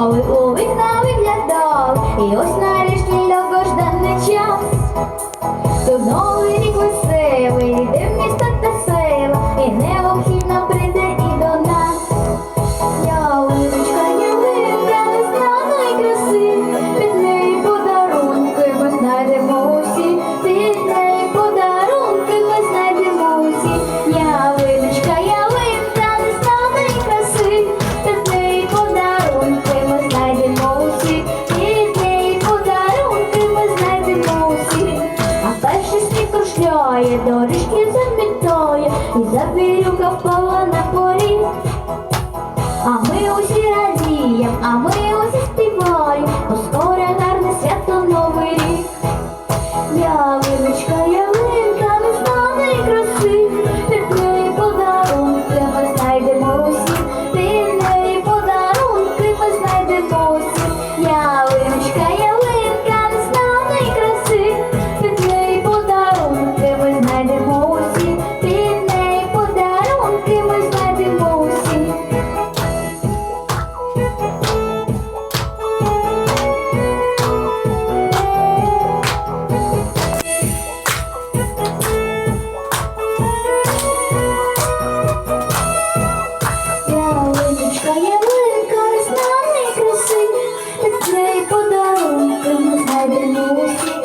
Зимовий у вікна виглядав, і ось на кружляє, дорожки замітає, і завірюка впала на поріг. А ми усі радієм, а ми. Та ялинка з нами краси, від неї подарунки ми знайдемо усі.